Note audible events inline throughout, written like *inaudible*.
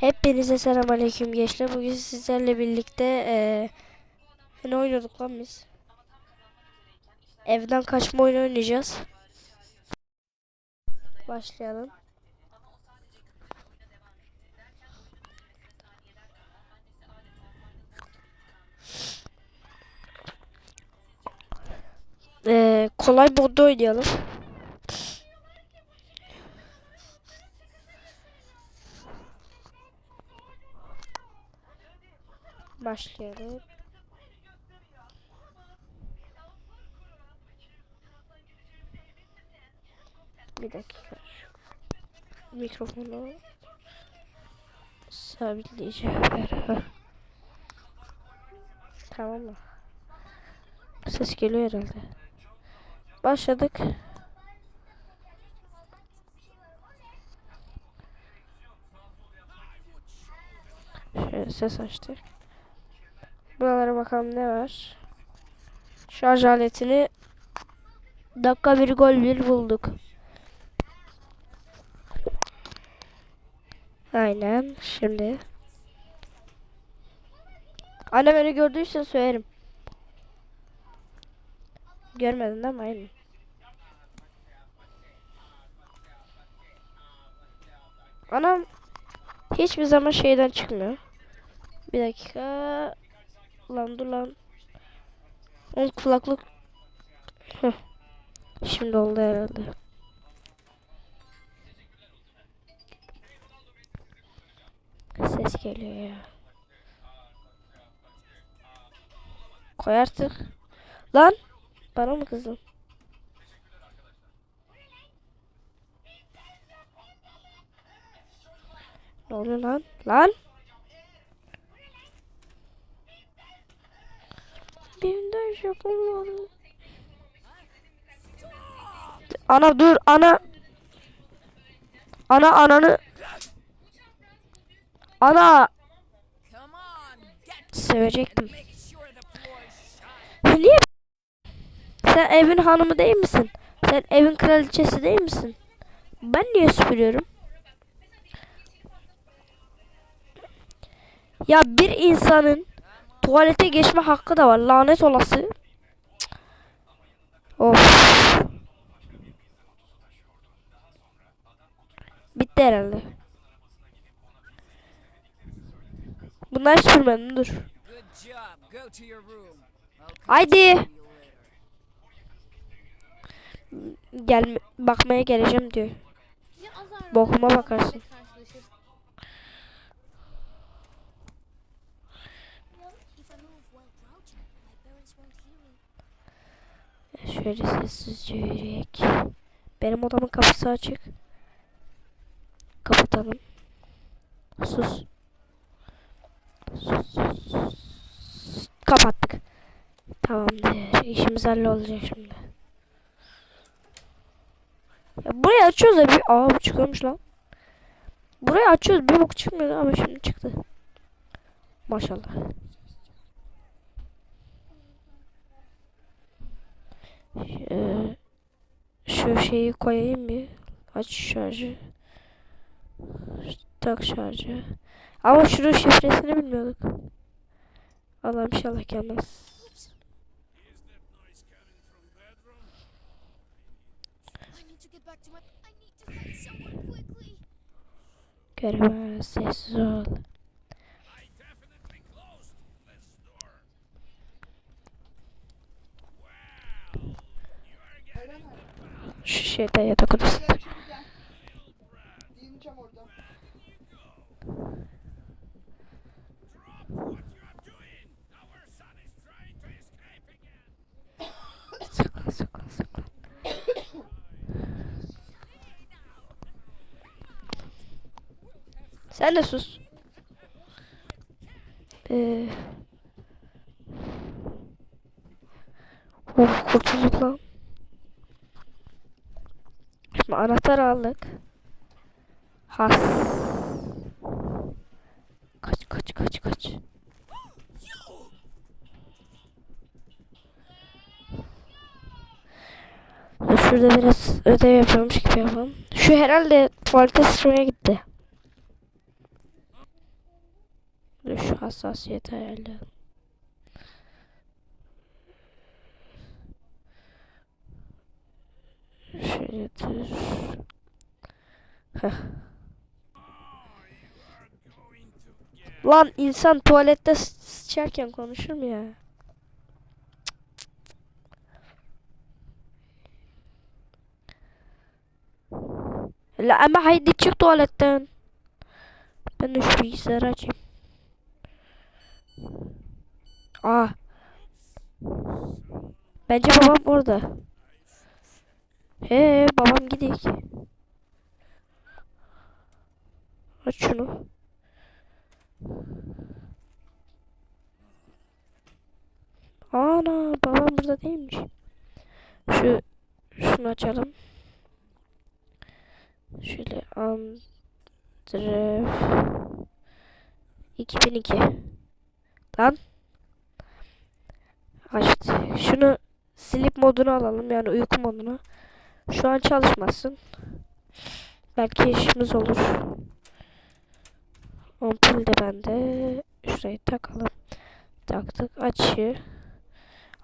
Hepinize selamünaleyküm gençler. Bugün sizlerle birlikte eee ne oynuyorduk lan biz? Evden kaçma oyunu oynayacağız. Başlayalım. Eee kolay modda oynayalım. Başlayalım. Bir dakika. Mikrofonu sabitleyeceğim. Tamam mı? Ses geliyor herhalde. Başladık. Şöyle ses açtık. Buralara bakalım ne var. Şarj aletini dakika bir gol bir bulduk. Aynen şimdi. Annem öyle gördüyse söylerim. Görmedin mi? Aynen. Anam hiçbir zaman şeyden çıkmıyor. Bir dakika. Lan dur lan. Onun kulaklık. Heh. Şimdi oldu herhalde. Ses geliyor ya. Koy artık. Lan. Bana mı kızdın? Ne oluyor lan? Lan. Birinden yapamadım. Ana dur ana. Ana ananı. Ana. Sevecektim. Niye? Sen evin hanımı değil misin? Sen evin kraliçesi değil misin? Ben niye süpürüyorum? Ya bir insanın tuvalete geçme hakkı da var. Lanet olası. Cık. Of. Bitti herhalde. Bunlar sürmedim dur. Haydi. Gel bakmaya geleceğim diyor. Bokuma bakarsın. Şöyle sessizce yürüyerek. Benim odamın kapısı açık. Kapatalım. Sus. Sus, sus, sus. Kapattık. Tamamdır. İşimiz hallolacak şimdi. Ya burayı açıyoruz da bir... Aa çıkıyormuş lan. Burayı açıyoruz bir bok çıkmıyor ama şimdi çıktı. Maşallah. Ee, şu şeyi koyayım bir. Aç şarjı. Tak şarjı. Ama şunun şifresini bilmiyorduk. Allah'ım inşallah gelmez. I need to Şu şeyde yatak odasında. Saklan saklan saklan. Sen de sus. Ee... Of kurtulduk lan. Şimdi anahtar aldık. Has. Kaç kaç kaç kaç. Şurada biraz ödev yapıyormuş gibi yapalım. Şu herhalde tuvalete sıçmaya gitti. Şu hassasiyeti ayarlayalım. Şöyle. Lan insan tuvalette sıçarken konuşur mu ya? La ama haydi çık tuvaletten. Ben de şu bilgisayarı açayım. Aa. Bence babam orada. He babam gidik. Aç şunu. Ana babam burada değilmiş. Şu şunu açalım. Şöyle Andrev 2002 Lan Açtı. Şunu sleep moduna alalım yani uyku moduna. Şu an çalışmasın. Belki işimiz olur. Ampul de bende. Şurayı takalım. Taktık. Açı.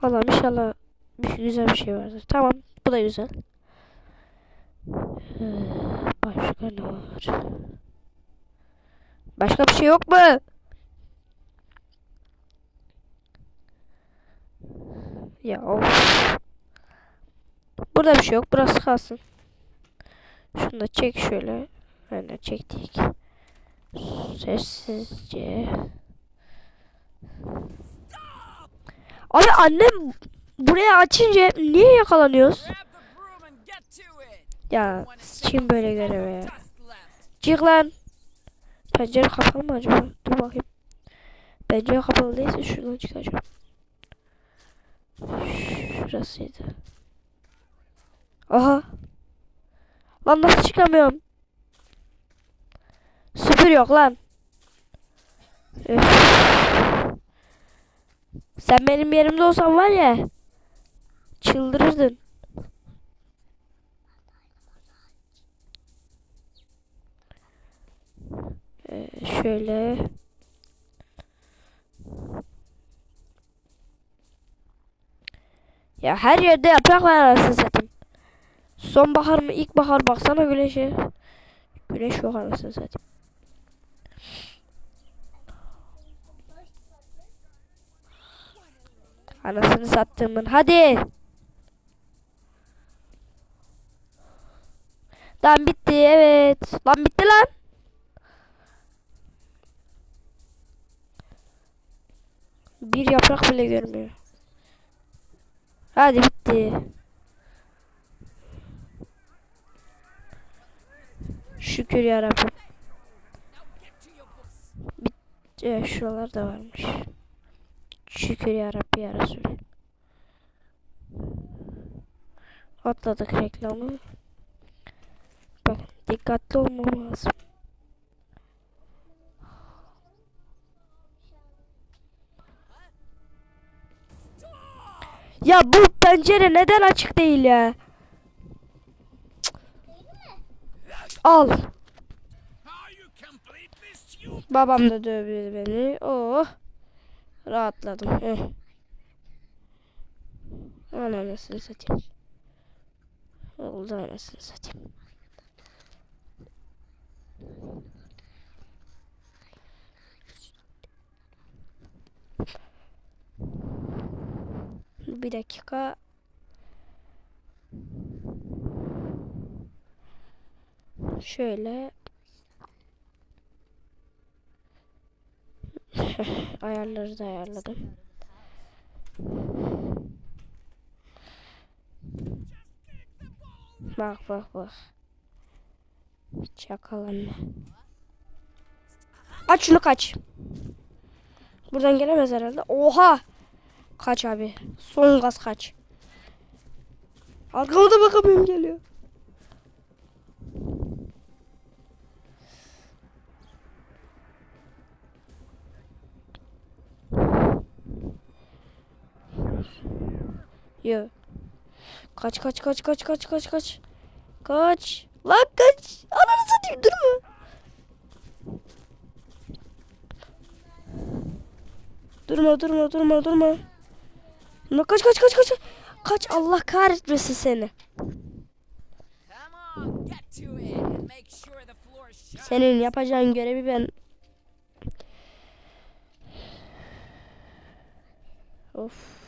Allah'ım inşallah bir güzel bir şey vardır. Tamam. Bu da güzel. Ee, başka ne var? Başka bir şey yok mu? Ya of. Burada bir şey yok. Burası kalsın. Şunu da çek şöyle. Aynen çektik. Sessizce. Abi annem buraya açınca niye yakalanıyoruz? Ya kim böyle göreve ya? Çık lan. Pencere kapalı mı acaba? Dur bakayım. Pencere kapalı değilse şuradan çıkacağım. Şurasıydı. Aha. Lan nasıl çıkamıyorum? Süpür yok lan. Öf. Sen benim yerimde olsan var ya. Çıldırırdın. Ee, şöyle. Ya her yerde yaprak var anasını satayım. Sonbahar mı ilkbahar baksana güneşe. Güneş yok anasını satayım. Anasını sattığımın hadi. Lan bitti evet. Lan bitti lan. Bir yaprak bile görmüyor. Hadi bitti. Şükür to your books. Evet, şuralar da varmış. Şükür yarabbi ya Resul. Atladık reklamı. Bak dikkatli olmam lazım. Ya bu pencere neden açık değil ya? Cık. Al. Babam da dövüyor beni. Oh. Rahatladım. Heh. Anasını satayım. Oldu anasını satayım. Bir dakika. Şöyle *laughs* ayarları da ayarladım. Bak bak bak. Çakalım. Aç şunu kaç. Buradan gelemez herhalde. Oha. Kaç abi. Son gaz kaç. Arkama da bakamıyorum geliyor. Yo. Kaç kaç kaç kaç kaç kaç kaç. Kaç. Lan kaç. Ananı satayım durma. Durma durma durma durma. Durma, Kaç kaç kaç kaç. Kaç Allah kahretmesin seni. Senin yapacağın görevi ben... Of.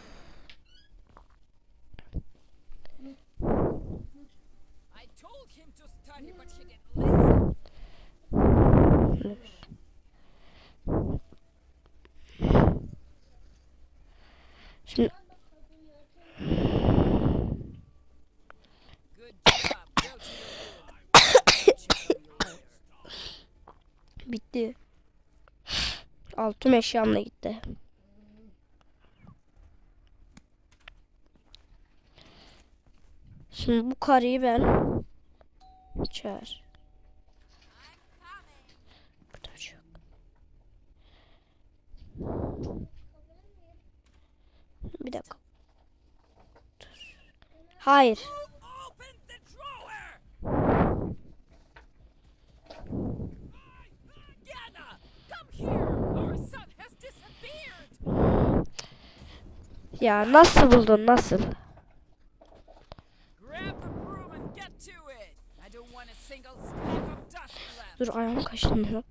Later. *coughs* bitti. Altın eşyamla gitti. Şimdi bu karıyı ben çağır. Burada bir şey. Bir dakika. Dur. Hayır. Ya nasıl buldun nasıl? Dur ayağım kaşınıyor.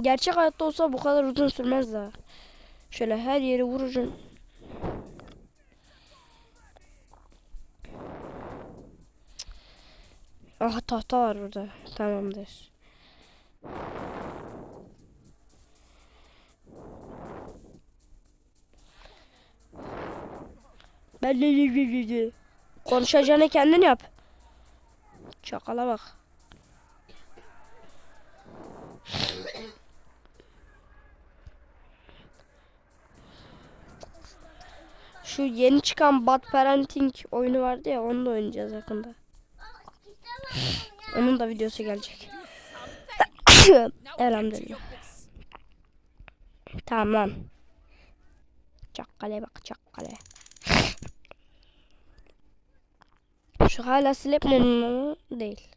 Gerçek hayatta olsa bu kadar uzun sürmez daha. Şöyle her yeri vuracağım. Aha tahta var burada. Tamamdır. Ben de Konuşacağını kendin yap. Çakala bak. Şu yeni çıkan Bad Parenting oyunu vardı ya onu da oynayacağız yakında. Onun da videosu gelecek. *coughs* Elhamdülillah. Tamam. Çakkale bak çakkale. Şu hala mı? Değil.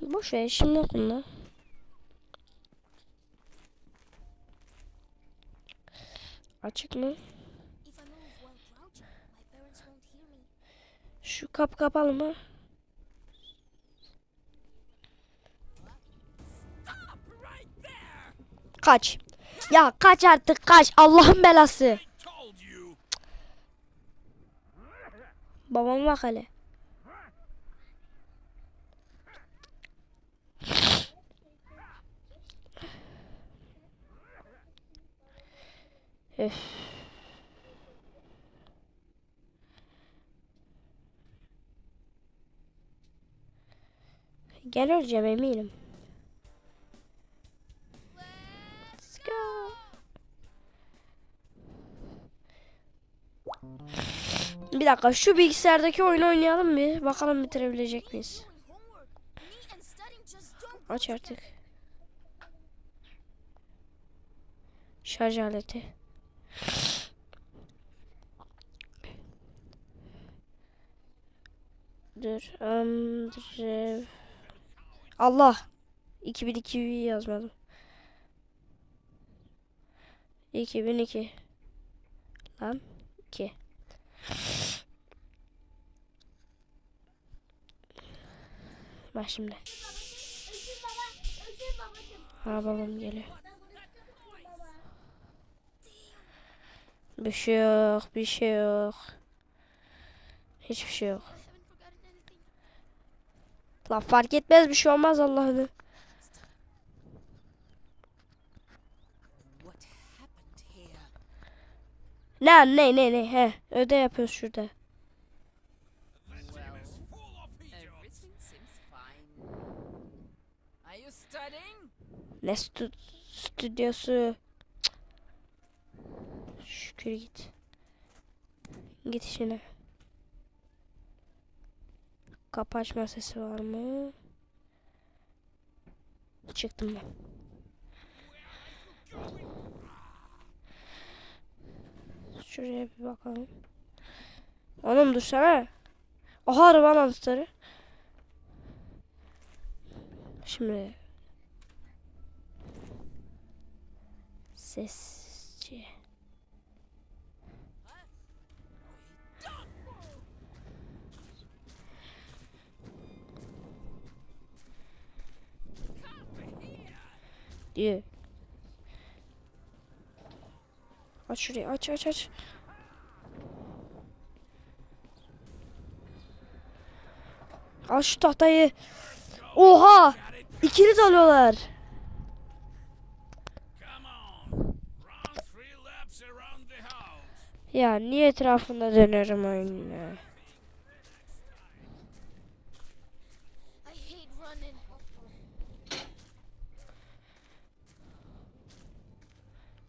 Boş ver işim yok bunda. Açık mı? Şu kap kapalı mı? Kaç. Ya kaç artık kaç. Allah'ın belası. Babam bak hele. Öf. Gel öleceğim eminim. Let's go. Bir dakika şu bilgisayardaki oyunu oynayalım bir. Bakalım bitirebilecek miyiz? Aç artık. Şarj aleti. Dur. Andre... Allah. 2002 yazmadım. 2002. Lan. 2. Bak şimdi. Ha babam geliyor. Bir şey yok, bir şey yok. Hiçbir şey yok. Lan fark etmez bir şey olmaz Allah'ını. Here? Ne ne ne he öde yapıyoruz şurada. Ne stü- stüdyosu. Şükür git. Git işine. Kapı açma sesi var mı? Çıktım ben. Şuraya bir bakalım. Oğlum dursana. Aha araba anahtarı. Şimdi. Ses. Diyor. Aç şurayı aç aç aç. Al şu tahtayı. Oha! İkili dalıyorlar. Ya niye etrafında dönüyorum oyunu?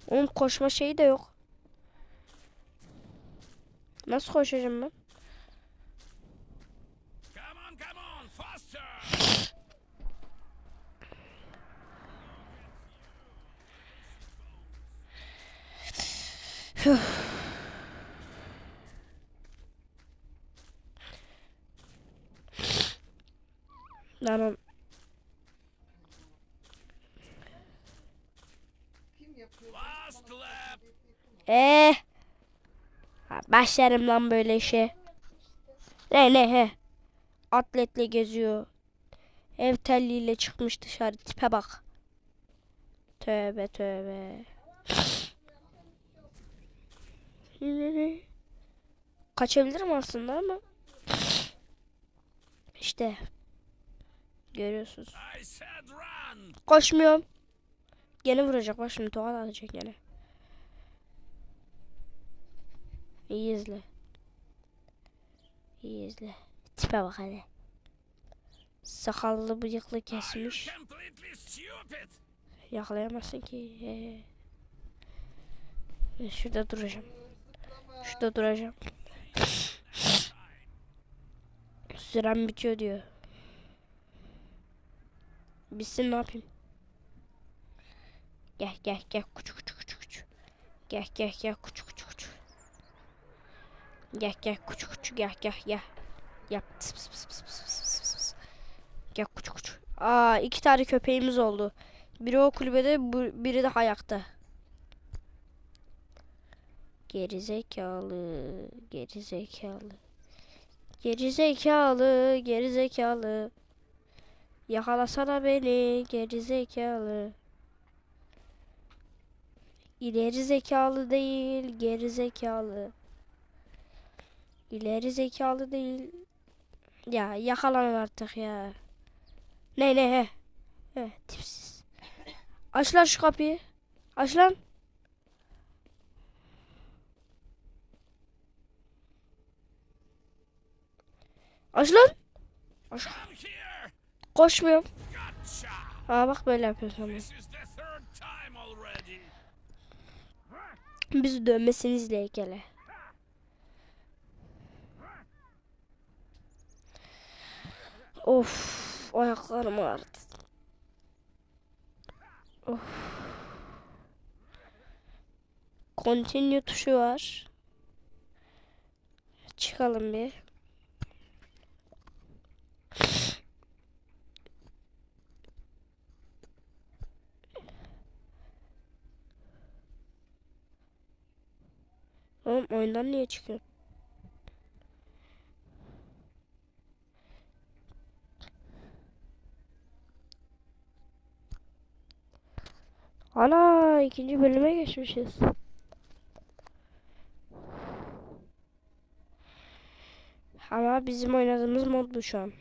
Oğlum koşma şeyi de yok. Nasıl koşacağım ben? Tamam. Başlarım lan böyle işe. Ne ne he. Atletle geziyor. Ev telliyle çıkmış dışarı. Tipe bak. Tövbe tövbe. Kaçabilirim aslında ama. İşte. Görüyorsunuz. Koşmuyorum. Gene vuracak. Bak şimdi tokat atacak gene. İyi izle. İyi izle. Tipe bak hadi. Sakallı bıyıklı kesmiş. Yakalayamazsın ki. Ee. Şurada duracağım. Şurada duracağım. Sürem bitiyor diyor. Bitsin ne yapayım? Gel gel gel kuçu kuçu kuçu kuçu. Gel gel gel kuçu. Gel gel kuçu kuçu gel gel gel. Yap. Pıs pıs pıs pıs pıs pıs pıs. Gel kuçu kuçu. Aa iki tane köpeğimiz oldu. Biri o kulübede biri de ayakta. Gerizekalı, gerizekalı. Gerizekalı, gerizekalı. Yakalasana beni gerizekalı. İleri zekalı değil, geri zekalı. İleri zekalı değil. Ya yakalan artık ya. Ne ne he. He tipsiz. Aç lan şu kapıyı. Aç lan. Aç lan. Here. Koşmuyorum. Aa bak böyle yapıyorsun. Bizi dövmesini izleyek hele. Of, ayaklarım ağrıdı. Of. Continue tuşu var. Çıkalım bir. Oğlum oyundan niye çıkıyor? Ana ikinci bölüme geçmişiz. Ama bizim oynadığımız mod bu şu an.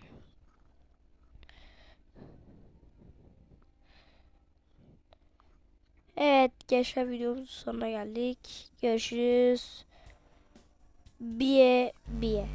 Evet, gençler videomuzun sonuna geldik. Görüşürüz. Biye biye.